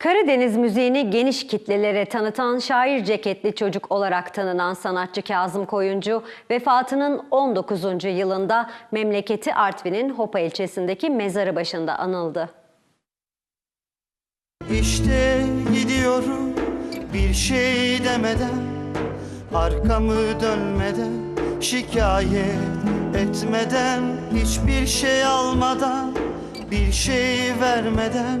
Karadeniz müziğini geniş kitlelere tanıtan şair ceketli çocuk olarak tanınan sanatçı Kazım Koyuncu vefatının 19. yılında memleketi Artvin'in Hopa ilçesindeki mezarı başında anıldı. İşte gidiyorum bir şey demeden Arkamı dönmeden şikayet etmeden Hiçbir şey almadan bir şey vermeden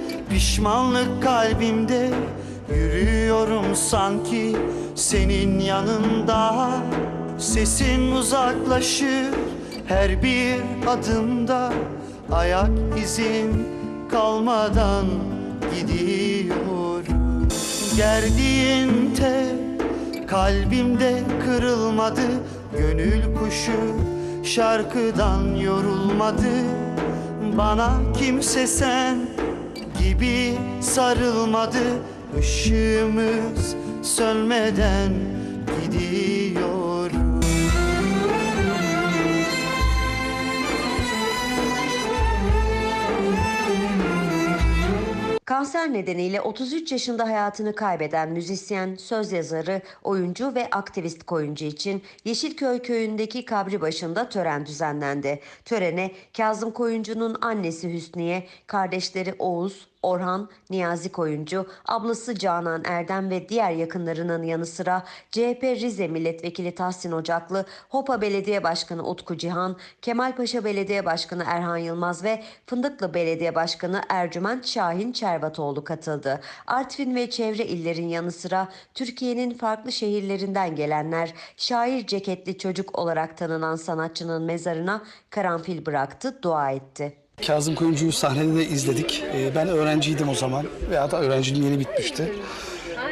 pişmanlık kalbimde Yürüyorum sanki senin yanında. Sesin uzaklaşır her bir adımda. Ayak izin kalmadan gidiyorum. Gerdiğin tel kalbimde kırılmadı. Gönül kuşu şarkıdan yorulmadı. Bana kimse sen gibi sarılmadı Işığımız sönmeden Kanser nedeniyle 33 yaşında hayatını kaybeden müzisyen, söz yazarı, oyuncu ve aktivist Koyuncu için Yeşilköy köyündeki kabri başında tören düzenlendi. Törene Kazım Koyuncu'nun annesi Hüsniye, kardeşleri Oğuz, Orhan, Niyazi Koyuncu, ablası Canan Erdem ve diğer yakınlarının yanı sıra CHP Rize Milletvekili Tahsin Ocaklı, Hopa Belediye Başkanı Utku Cihan, Kemalpaşa Belediye Başkanı Erhan Yılmaz ve Fındıklı Belediye Başkanı Ercüment Şahin Çervatoğlu katıldı. Artvin ve çevre illerin yanı sıra Türkiye'nin farklı şehirlerinden gelenler şair ceketli çocuk olarak tanınan sanatçının mezarına karanfil bıraktı, dua etti. Kazım Koyuncu'yu sahnede de izledik. Ee, Ben öğrenciydim o zaman veya da öğrenciliğim yeni bitmişti.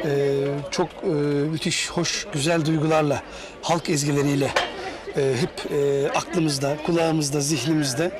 Ee, Çok e, müthiş, hoş, güzel duygularla, halk ezgileriyle e, hep e, aklımızda, kulağımızda, zihnimizde.